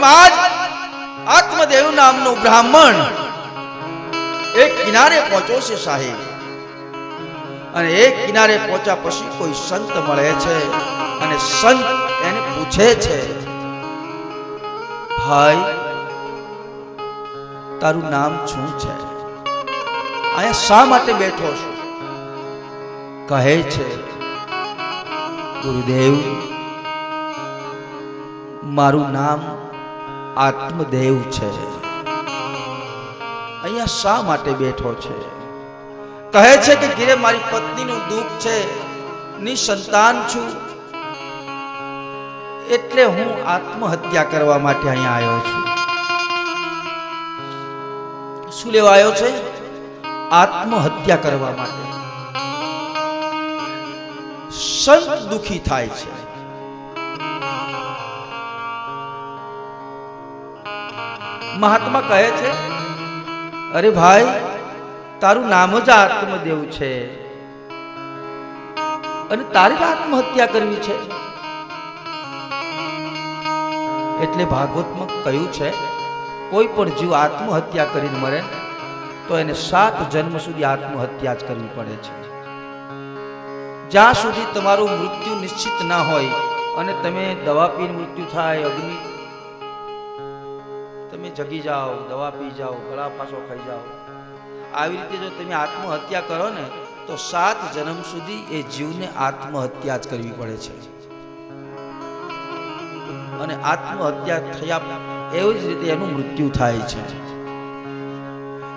એમ આત્મદેવ નામનો બ્રાહ્મણ એક કિનારે પહોંચ્યો છે સાહેબ. અને એક કિનારે પહોંચ્યા પછી કોઈ સંત મળે છે અને સંત એને પૂછે છે, ભાઈ, તારું નામ શું છે? અહીંયા શા માટે બેઠો છું? કહે છે, ગુરુદેવ, મારું નામ આત્મદેવ છે. અહીંયા શા માટે બેઠો છે? કહે છે કે ગીરે મારી પત્નીનું દુઃખ છે. નિસંતાન છું. એટલે હું આત્મહત્યા કરવા માટે અહીંયા આવ્યો છું. શું લેવા આવ્યો છે? આત્મહત્યા કરવા માટે. સંત દુખી થાય છે. મહાત્મા કહે છે, અરે ભાઈ, તારું નામ જ આત્મદેવ છે. અને તારે આત્મહત્યા કરવી છે. એટલે ભાગવતમાં કહ્યું છે, કોઈ પણ જીવ આત્મહત્યા કરીને મરે, તો એને સાત જન્મ સુધી આત્મહત્યા જ કરવી પડે છે. જ્યાં સુધી તમારું મૃત્યુ નિશ્ચિત ના હોય અને તમે દવા પીને મૃત્યુ થાય, અગ્નિ તમે જગી જાઓ, દવા પી જાઓ, ગળા પાછો ખાઈ જાઓ. આવી રીતે જો તમે આત્મહત્યા કરો ને, તો સાત જન્મ સુધી એ જીવને આત્મહત્યા જ કરવી પડે છે. અને આત્મહત્યા થયા, એવી જ રીતે એનું મૃત્યુ થાય છે.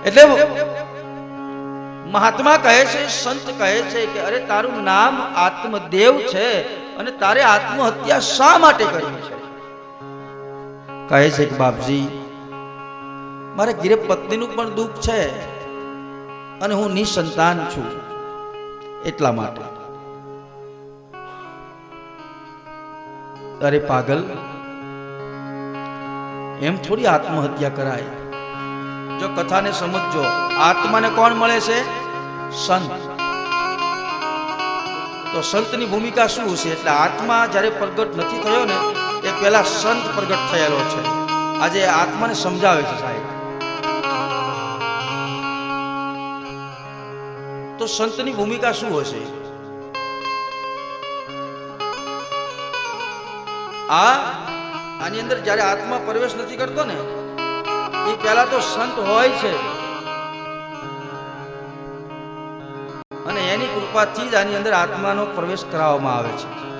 એટલે મહાત્મા કહે છે, સંત કહે છે કે, અરે, તારું નામ આત્મદેવ છે અને તારે આત્મહત્યા શા માટે કરવી છે? કહે છે કે, બાપજી મારે ઘીરે પત્નીનું પણ દુઃખ છે અને હું નિસંતાન છું એટલા માટે. અરે પાગલ, એમ થોડી આત્મહત્યા કરાય. જો કથાને સમજજો, આત્માને કોણ મળે છે? સંત. તો સંતની ભૂમિકા શું છે એટલે આત્મા જ્યારે પ્રગટ નથી થયો ને, એ પહેલા સંત પ્રગટ થયેલો છે. આજે આત્માને સમજાવે છે સાહેબ. તો સંતની ભૂમિકા શું હશે? આ, આની અંદર જ્યારે આત્મા પ્રવેશ નથી કરતો ને, એ પહેલા તો સંત હોય છે. અને એની કૃપાથી જ આની અંદર આત્માનો પ્રવેશ કરાવવામાં આવે છે.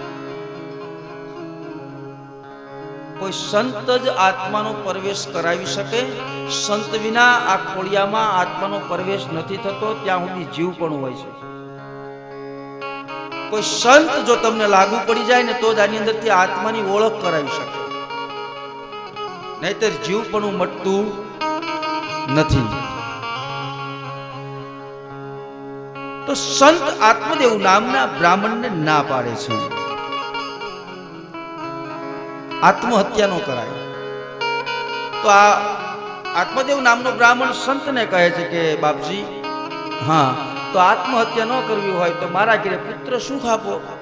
કોઈ સંત જ આત્માનો પ્રવેશ કરાવી શકે? સંત વિના આ ખોળિયામાં આત્માનો પ્રવેશ નથી થતો, ત્યાં સુધી જીવ પણ હોય છે. કોઈ સંત જો તમને લાગુ પડી જાય ને તો જ આની અંદરથી આત્માની ઓળખ કરાવી શકે. નહીતર જીવ પણ મટતું નથી. તો સંત આત્મદેવ નામના બ્રાહ્મણને ના પાડે છે. આત્મહત્યા નો કરાય. તો આ આત્મદેવ નામનો બ્રાહ્મણ સંતને કહે છે કે, બાપજી, હા, તો આત્મહત્યા ન કરવી હોય તો મારા ઘરે પુત્ર સુખ આપો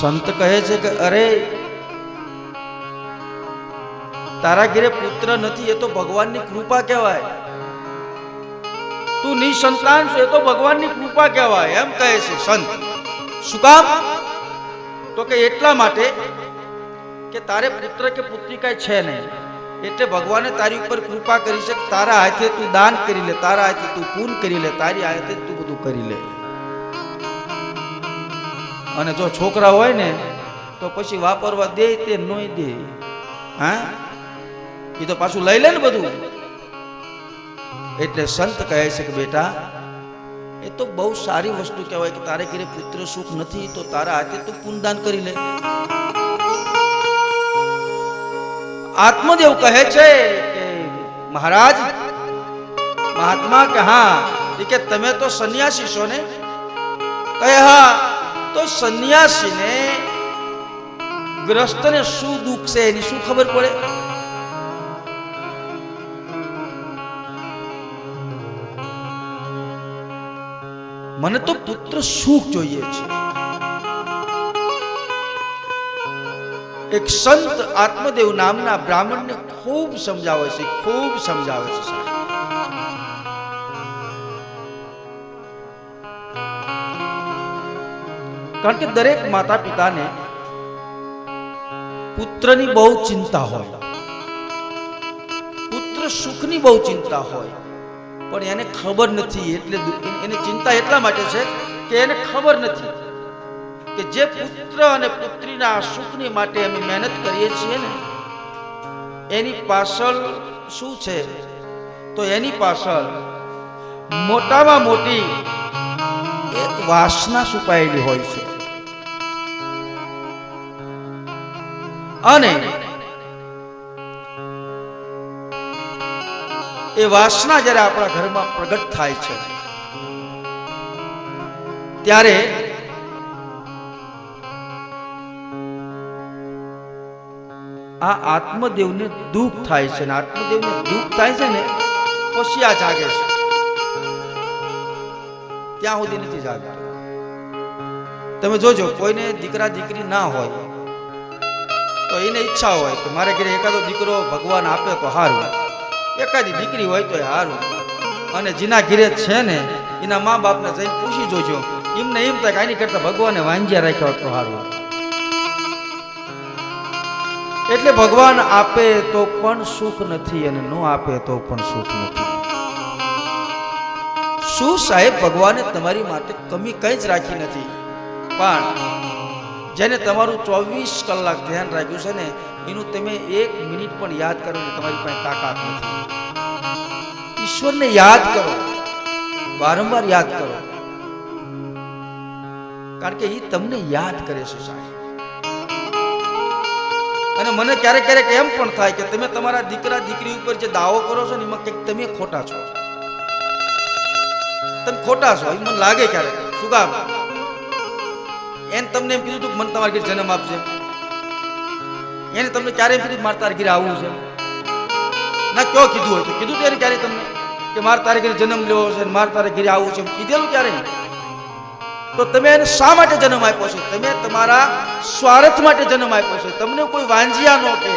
સંત કહે છે કે, અરે, તારા ઘરે પુત્ર નથી, એ તો ભગવાનની કૃપા કહેવાય. તું નિસંતાન છે, એ તો ભગવાનની કૃપા કહેવાય, એમ કહે છે સંત. શું કામ? તો કે એટલા માટે કે તારે પુત્ર કે પુત્રી કાંઈ છે નહીં. એટલે ભગવાને તારી ઉપર કૃપા કરી છે તારા હાથે તું દાન કરી લે, તારા હાથે તું પૂન કરી લે, તારી હાથે તું બધું કરી લે. અને જો છોકરા હોય ને, તો પછી વાપરવા દે તે નહીં દે. હા? એ તો પાછું લઈ લે ને બધું. એટલે સંત કહે છે કે બેટા એ તો બહુ સારી વસ્તુ કહેવાય કે તારે ઘરે પુત્ર સુખ નથી, તો તારા હાથે તું પુનદાન કરી લે. આત્મદેવ કહે છે કે, મહારાજ, મહાત્મા કે હા કે તમે તો સંન્યાસી છો ને કહે, હા, તો સંન્યાસીને ગ્રસ્તને શું દુઃખ છે એની શું ખબર પડે? મને તો પુત્ર સુખ જોઈએ છે. એક સંત આત્મદેવ નામના બ્રાહ્મણને ખૂબ સમજાવે છે, ખૂબ સમજાવે છે કારણ કે દરેક માતા પિતાને પુત્રની બહુ ચિંતા હોય. પુત્ર સુખની બહુ ચિંતા હોય. પણ એને ખબર નથી, એટલે એની ચિંતા એટલા માટે છે કે એને ખબર નથી કે જે પુત્ર અને પુત્રીના સુખની માટે અમે મહેનત કરીએ છીએ ને, એની પાછળ શું છે? તો એની પાછળ મોટામાં મોટી એક વાસના છુપાયેલી હોય છે. અને એ વાસના જ્યારે આપણા ઘરમાં પ્રગટ થાય છે, ત્યારે આ આત્મદેવને દુઃખ થાય છે આત્મદેવને દુઃખ થાય છે ને આ જાગે છે. ત્યાં સુધી નથી જાગતો. તમે જોજો, કોઈને દીકરા દીકરી ના હોય, તો એને ઈચ્છા હોય કે મારે ઘરે એકાદો દીકરો ભગવાન આપે તો સારું. એકાદી દીકરી હોય તો સારું અને જેના ઘીરે છે ને, એના મા બાપને જઈને પૂછી જોજો. એમને એમ થાય આની કરતા ભગવાને વાંજ્યા રાખ્યા તો સારું એટલે ભગવાન આપે તો પણ સુખ નથી અને ન આપે તો પણ સુખ નથી. શું સાહેબ, ભગવાને તમારી માટે કમી કંઈ જ રાખી નથી. પણ જેને તમારું ચોવીસ કલાક ધ્યાન રાખ્યું છે ને, એનું તમે એક મિનિટ પણ યાદ કરો ને, તમારી પાસે તાકાત નથી. ઈશ્વરને યાદ કરો. વારંવાર યાદ કરો. કારણ કે એ તમને યાદ કરે છે સાહેબ. અને મને ક્યારેક ક્યારેક એમ પણ થાય કે તમે તમારા દીકરા દીકરી ઉપર જે દાવો કરો છો ને, એમાં કંઈક તમે ખોટા છો. તમે ખોટા છો. એ મને લાગે ક્યારેક. શું કામ? એને તમને એમ કીધું હતું મને તમારા ઘરે જન્મ આપશે એને તમને ક્યારે એમ કીધું મારે તારા ઘેર આવવું છે. ના, કયો કીધું હોય તો? કીધું તો એને ક્યારે તમને કે મારે તારે ઘેર જન્મ લેવો છે મારે તારે ઘેર આવવું છે કીધેલું ક્યારે તો તમે એને શા માટે જન્મ આપ્યો છે? તમે તમારા સ્વાર્થ માટે જન્મ આપ્યો છે. તમને કોઈ વાંજિયા નો કહે.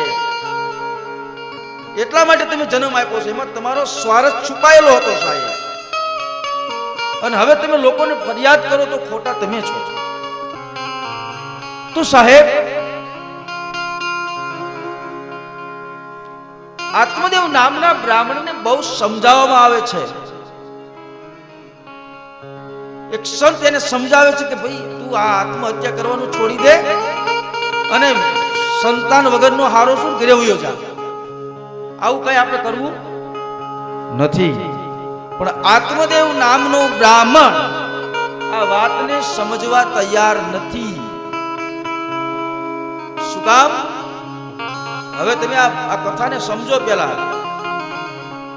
એટલા માટે તમે જન્મ આપ્યો છે. એમાં તમારો સ્વાર્થ છુપાયેલો હતો સાહેબ. અને હવે તમે લોકોને ફરિયાદ કરો તો ખોટા તમે છો. તો સાહેબ, આત્મદેવ નામના બ્રાહ્મણને બહુ સમજાવવામાં આવે છે. એક સંત એને સમજાવે છે કે ભાઈ, તું આ આત્મહત્યા કરવાનું છોડી દે અને સંતાન વગરનો હારો શું ઘરે વયો જા. આવું કઈ આપણે કરવું નથી. પણ આત્મદેવ નામનો બ્રાહ્મણ આ વાતને સમજવા તૈયાર નથી. કામ? હવે તમે આ કથાને સમજો પેલા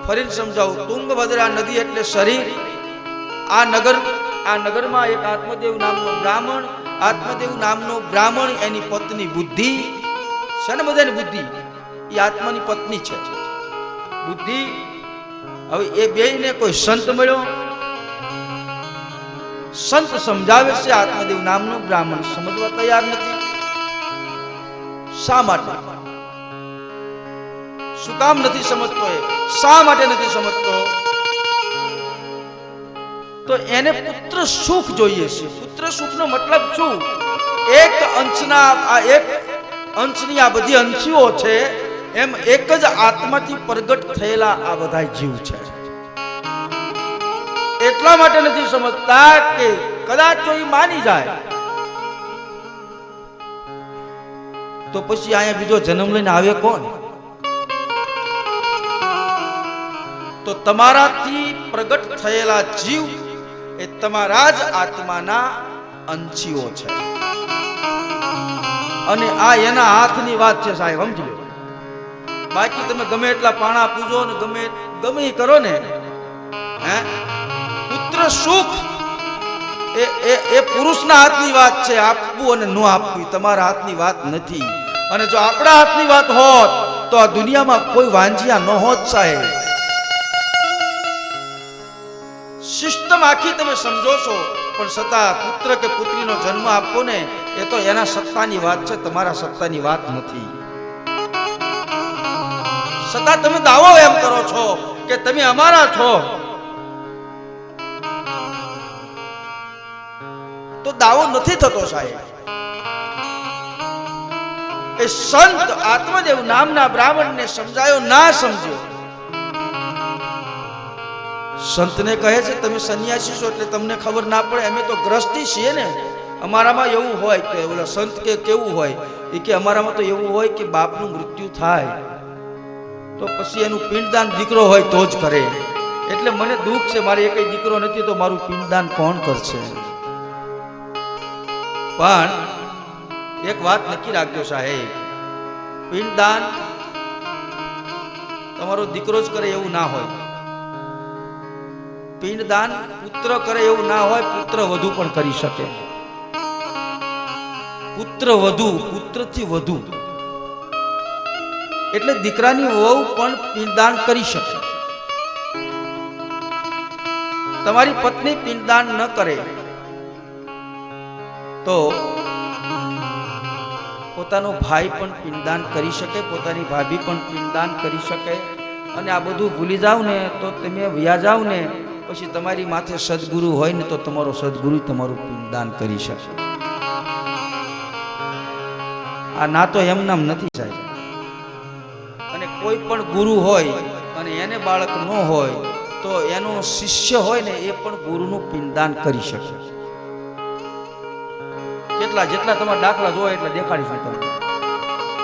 ફરીને સમજાવું. તુંગભદ્રા નદી એટલે શરીર. આ નગર આ નગરમાં એક આત્મદેવ નામનો બ્રાહ્મણ, આત્મદેવ નામનો બ્રાહ્મણ, એની પત્ની બુદ્ધિ. છે બધાની બુદ્ધિ? એ આત્માની પત્ની છે. બુદ્ધિ. હવે એ બેયને કોઈ સંત મળ્યો? સંત સમજાવે છે આત્મદેવ નામનો બ્રાહ્મણ. સમજવા તૈયાર નથી. શા માટે? શું કામ નથી સમજતો એ? શા માટે નથી સમજતો? તો એને પુત્ર સુખ જોઈએ છે. પુત્ર સુખનો મતલબ શું? એક અંશના, આ એક અંશની આ બધી અંશીઓ છે, એમ એક જ આત્માથી પ્રગટ થયેલા આ બધા જીવ છે. એટલા માટે નથી સમજતા કે કદાચ જો માની જાય તો પછી અહીંયા બીજો જન્મ લઈને આવે કોણ? તો તમારાથી પ્રગટ થયેલા જીવ એ તમારા જ આત્માના અંશીઓ છે. અને આ એના હાથની વાત છે સાહેબ, સમજી લો. બાકી તમે ગમે એટલા પાણા પૂજો ને ગમે ગમે કરો ને, હે? પુત્ર સુખ એ એ એ પુરુષના હાથની વાત છે, આપવું અને ન આપવું, તમારા હાથની વાત નથી. અને જો આપણા હાથની વાત હોત, તો આ દુનિયામાં કોઈ વાંજિયા ન હોત સાહેબ. સિસ્ટમ આખી તમે સમજો છો, પણ છતાં પુત્ર કે પુત્રીનો જન્મ આપવો ને, એ તો એના સત્તાની વાત છે, તમારા સત્તાની વાત નથી. છતાં તમે દાવો એમ કરો છો કે તમે અમારા છો. તો દાવો નથી થતો સાહેબ. એ સંત આત્મદેવ નામના બ્રાહ્મણને સમજાયો, ના સમજ્યો. સંતને કહે છે, તમે સંન્યાસી છો એટલે તમને ખબર ના પડે, અમે તો ગ્રસ્તી છીએ ને. અમારામાં એવું હોય કે, ઓલા સંત કે કેવું હોય એ કે અમારામાં તો એવું હોય કે બાપનું મૃત્યુ થાય. તો પછી એનું પિંડદાન દીકરો હોય તો જ કરે. એટલે મને દુઃખ છે, મારે એકય દીકરો નથી, તો મારું પિંડદાન કોણ કરશે? પણ એક વાત નક્કી રાખજો સાહેબ. પિંડદાન તમારો દીકરો જ કરે એવું ના હોય. પિંડદાન પુત્ર કરે એવું ના હોય, પુત્ર વધુ પણ કરી શકે. પુત્ર વધુ, પુત્રથી વધુ. એટલે દીકરાની વહુ પણ પિંડદાન કરી શકે. તમારી પત્ની પિંડદાન ન કરે. તો પોતાનો ભાઈ પણ પિંડદાન કરી શકે, પોતાની ભાભી પણ પિંડદાન કરી શકે. અને આ બધું ભૂલી જાઓ ને, તો તમે વ્યા જાઓ ને, પછી તમારી માથે સદગુરુ હોય ને, તો તમારો સદગુરુ તમારું પિંડદાન કરી શકે. આ ના તો એમ નામ નથી સાહેબ. અને કોઈ પણ ગુરુ હોય, અને એને બાળક ન હોય, તો એનો શિષ્ય હોય ને, એ પણ ગુરુનું પિંડદાન કરી શકે. કેટલા જેટલા તમારા દાખલા જોવા એટલા દેખાડીશું તમને.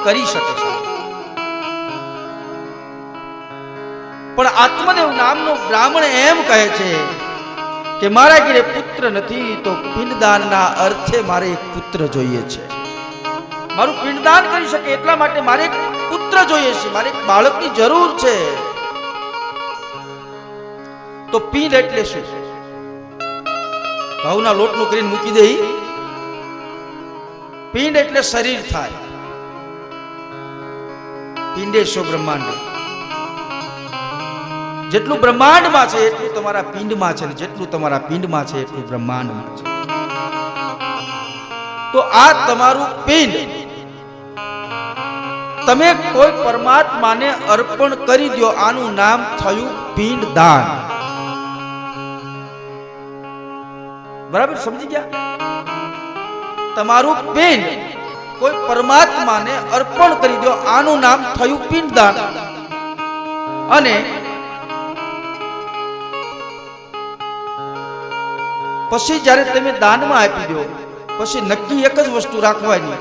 કરી શકે છે. પણ આત્મદેવ નામનો બ્રાહ્મણ એમ કહે છે કે મારા ઘરે પુત્ર નથી તો પિંડદાનના અર્થે મારે એક પુત્ર જોઈએ છે. મારું પિંડદાન કરી શકે એટલા માટે મારે એક પુત્ર જોઈએ છે. મારે એક બાળકની જરૂર છે. તો પિંડ એટલે શું? ઘઉંના લોટનું કરીને મૂકી દે ઈ? પિંડ એટલે શરીર થાય. પિંડેશો બ્રહ્માંડ. જેટલું બ્રહ્માંડમાં છે, એટલું તમારા પિંડમાં છે જેટલું તમારા પિંડમાં છે, એટલું બ્રહ્માંડમાં છે. તો આ તમારું પિંડ. તમે કોઈ પરમાત્માને અર્પણ કરી દો, આનું નામ થયું પિંડ દાન. બરાબર સમજી ગયા? તમારું પિંડ કોઈ પરમાત્માને અર્પણ કરી દો. આનું નામ થયું પિંડદાન. અને પછી જ્યારે તમે દાનમાં આપી દો, પછી નક્કી એક જ વસ્તુ રાખવાની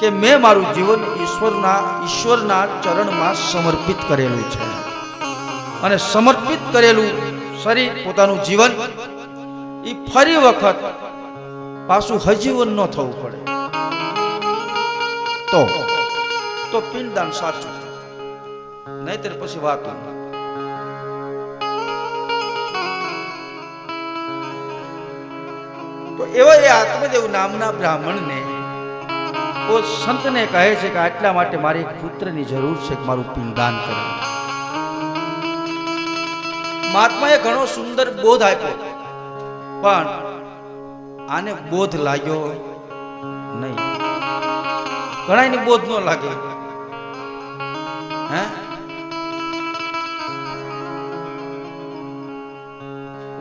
કે મેં મારું જીવન ઈશ્વરના ઈશ્વરના ચરણમાં સમર્પિત કરેલું છે. અને સમર્પિત કરેલું શરીર, પોતાનું જીવન એ ફરી વખત પાછું હજીવન ન થવું પડે. તો? તો પિંડદાન સાચું. નહીતર પછી વાત તો એવા એ આત્મદેવ નામના બ્રાહ્મણને સંતને કહે છે કે આટલા માટે મારી એક પુત્રની જરૂર છે કે મારું પિંડદાન કરે મહાત્માએ ઘણો સુંદર બોધ આપ્યો. પણ આને બોધ લાગ્યો નહીં. ઘણાને બોધ ન લાગે. હે?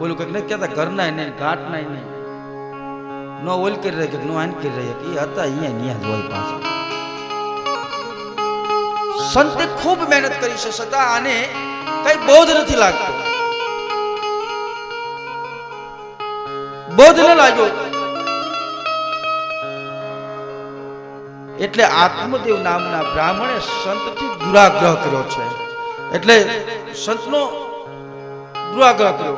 ઓલું કંઈક નથી કહેતા ઘરના નહીં ઘાટના નહીં. નો ઓલ કરી રહ્યા નો આન કરી રહ્યા કે એ હતા અહીંયા, ન્યા જ હોય પાછા. સંતે ખૂબ મહેનત કરી છે છતાં આને કઈ બોધ નથી લાગતો. બોધ ન લાગ્યો. એટલે આત્મદેવ નામના બ્રાહ્મણે સંતથી દુરાગ્રહ કર્યો છે. એટલે સંતનો દુરાગ્રહ કર્યો.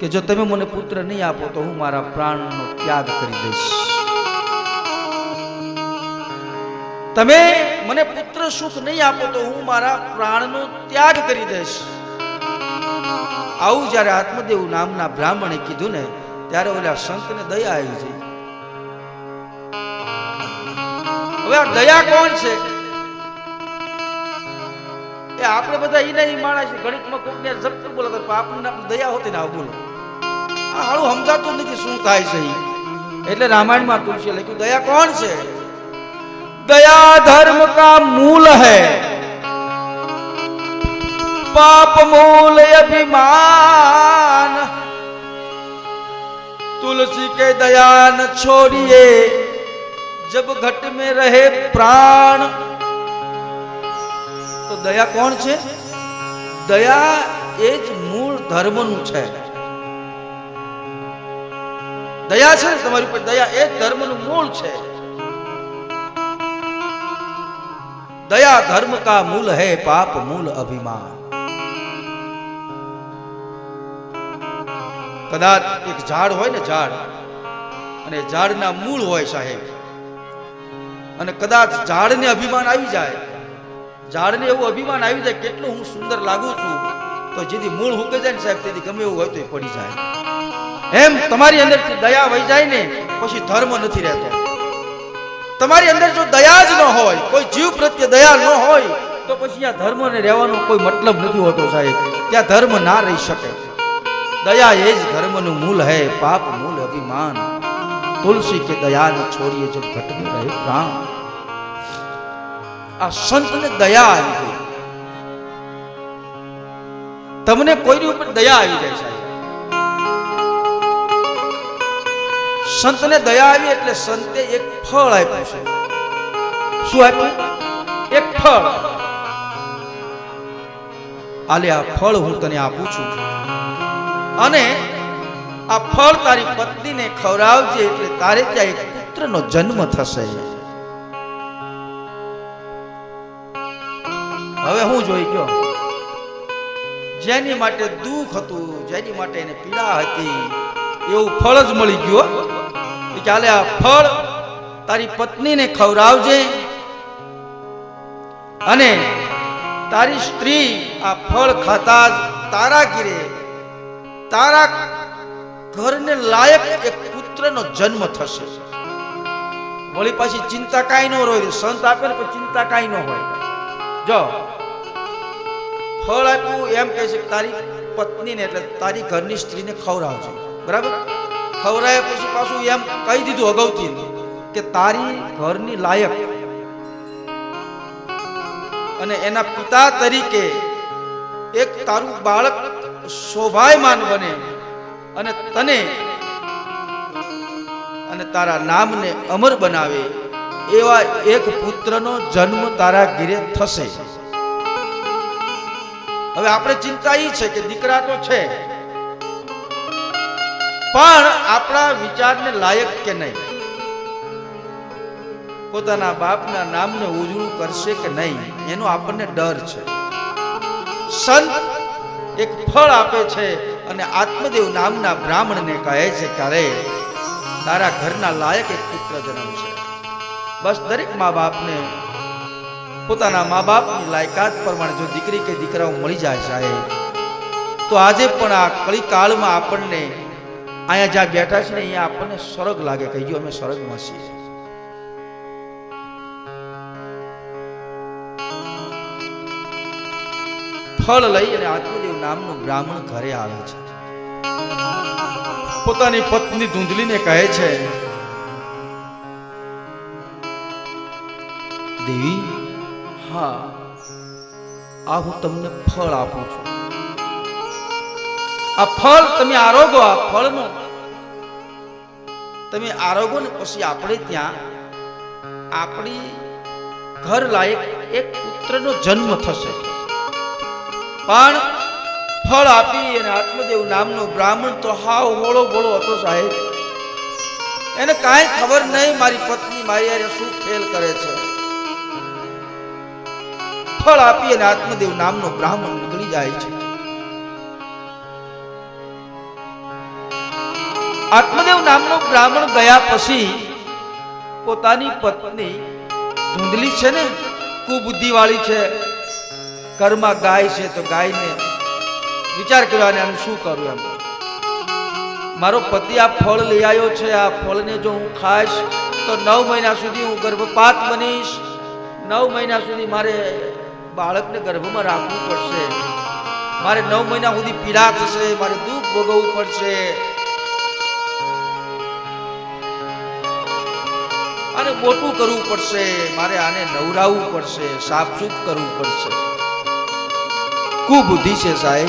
કે જો તમે મને પુત્ર નહીં આપો તો હું મારા પ્રાણનો ત્યાગ કરી દઈશ. તમે મને પુત્ર સુખ નહીં આપો તો હું મારા પ્રાણનો ત્યાગ કરી દઈશ. આવું જ્યારે આત્મદેવ નામના બ્રાહ્મણે કીધું ને, ત્યારે ઓલા સંતને દયા આવી છે હવે આ દયા કોણ છે? એ આપણે બધા ઈ નહીં માણસ ગણિતમાં કોકને ઝપટું બોલે તો આપણને આપણે દયા હોતી ને આવું બોલો. આ હાળું સમજાતું નથી શું થાય છે. એટલે રામાયણમાં તુલસી લખ્યું, દયા કોણ છે? દયા ધર્મ કા મૂલ है પાપ મૂલ અભિમાન. તુલસી કે દયાન છોડીએ, જબ ઘટ મે રહે પ્રાણ. તો દયા કોણ છે? દયા એ જ મૂળ ધર્મનું છે. દયા છે તમારી ઉપર દયા એ જ ધર્મનું મૂળ છે. દયા ધર્મ કા મૂલ હે, પાપ મૂલ અભિમાન. કદાચ એક ઝાડ હોય ને ઝાડ, અને ઝાડના મૂળ હોય સાહેબ. અને કદાચ ઝાડને અભિમાન આવી જાય, ઝાડને એવું અભિમાન આવી જાય, કેટલું હું સુંદર લાગુ છું, તો જેથી મૂળ હુકે જાય ને સાહેબ, તેથી ગમે એવું હોય તો એ પડી જાય. એમ તમારી અંદર દયા વહી જાય ને, પછી ધર્મ નથી રહેતો. તમારી અંદર જો દયા જ ન હોય, કોઈ જીવ પ્રત્યે દયા ન હોય, તો પછી આ ધર્મને રહેવાનો કોઈ મતલબ નથી હોતો સાહેબ. ત્યાં ધર્મ ના રહી શકે. દયા એ જ ધર્મનું મૂલ હૈ, પાપ મૂલ અભિમાન. તુલસી કે દયા ને છોડીએ જો ઘટ રહે પ્રાણ. આ સંતને દયા આવી ગઈ. તમને કોઈની ઉપર દયા આવી જાય સાહેબ? સંતને દયા આવી એટલે સંતે એક ફળ આપ્યું છે. શું આપ્યું? એક ફળ. આલે આ ફળ હું તને આપું છું. અને આ ફળ તારી પત્નીને ખવડાવજે એટલે તારે ત્યાં એક પુત્રનો જન્મ થશે. હવે હું જોઈ ગયો. જેની માટે દુઃખ હતું, જેની માટે એને પીડા હતી, એવું ફળ જ મળી ગયું ચાલે આ ફળ તારી પત્નીને ખવડાવજે. અને તારી સ્ત્રી આ ફળ ખાતા જ તારા ઘીરે તારા ઘરને લાયક એક પુત્રનો જન્મ થશે. વળી પાછી ચિંતા કાંઈ ન હોય સંત આપે ને ચિંતા કાંઈ ન હોય. જો, ફળ આપ્યું, એમ કહે છે તારી પત્નીને, એટલે તારી ઘરની સ્ત્રીને ખવડાવજો. બરાબર? ખવડાવ્યા પછી પાછું એમ કહી દીધું અગાઉથી કે તારી ઘરની લાયક. અને એના પિતા તરીકે એક તારું બાળક શોભાયમાન બને અને તને અને તારા નામને અમર બનાવે એવા એક પુત્રનો જન્મ તારા ગીરે થશે. હવે આપણે ચિંતા એ છે કે દીકરા તો છે. પણ આપણા વિચારને લાયક કે નહીં? પોતાના બાપના નામને ઉજળું કરશે કે નહીં? એનો આપણને ડર છે. સંત એક ફળ આપે છે અને આત્મદેવ નામના બ્રાહ્મણને કહે છે ત્યારે તારા ઘરના લાયક એક પુત્ર જન્મ છે. બસ દરેક મા બાપને પોતાના મા બાપની લાયકાત પ્રમાણે જો દીકરી કે દીકરાઓ મળી જાય સાહેબ, તો આજે પણ આ કળી કાળમાં આપણને અહીંયા જ્યાં બેઠા છે ને અહીંયા આપણને સ્વર્ગ લાગે કહીજો અમે સ્વર્ગમાં છીએ. ફળ લઈ અને આત્મદેવ નામનું બ્રાહ્મણ ઘરે આવે છે. પોતાની પત્ની ધૂંધલીને કહે છે દેવી હા આ હું તમને ફળ આપું છું. આ ફળ તમે આરોગો આ ફળનો. તમે આરોગો ને પછી આપણે ત્યાં આપણી ઘર લાયક એક પુત્રનો જન્મ થશે. પણ ફળ આપી અને આત્મદેવ નામનો બ્રાહ્મણ તો હાવ હોળો ભોળો હતો સાહેબ. એને કાંઈ ખબર નહીં મારી પત્ની મારી હારે શું ખેલ કરે છે. ફળ આપી અને આત્મદેવ નામનો બ્રાહ્મણ નીકળી જાય છે. આત્મદેવ નામનો બ્રાહ્મણ ગયા પછી પોતાની પત્ની ધૂંધલી છે ને કુબુદ્ધિ વાળી છે, ઘરમાં ગાય છે તો ગાયને વિચાર કર્યો અને આનું શું કરું એમ. મારો પતિ આ ફળ લઈ આવ્યો છે. આ ફળને જો હું ખાઈશ તો નવ મહિના સુધી હું ગર્ભપાત બનીશ. નવ મહિના સુધી મારે બાળકને ગર્ભમાં રાખવું પડશે. મારે નવ મહિના સુધી પીડા થશે. મારે દુઃખ ભોગવવું પડશે. અને મોટું કરવું પડશે. મારે આને નવરાવવું પડશે. સાફ સાફસૂફ કરવું પડશે. કુબુદ્ધિ છે સાહેબ.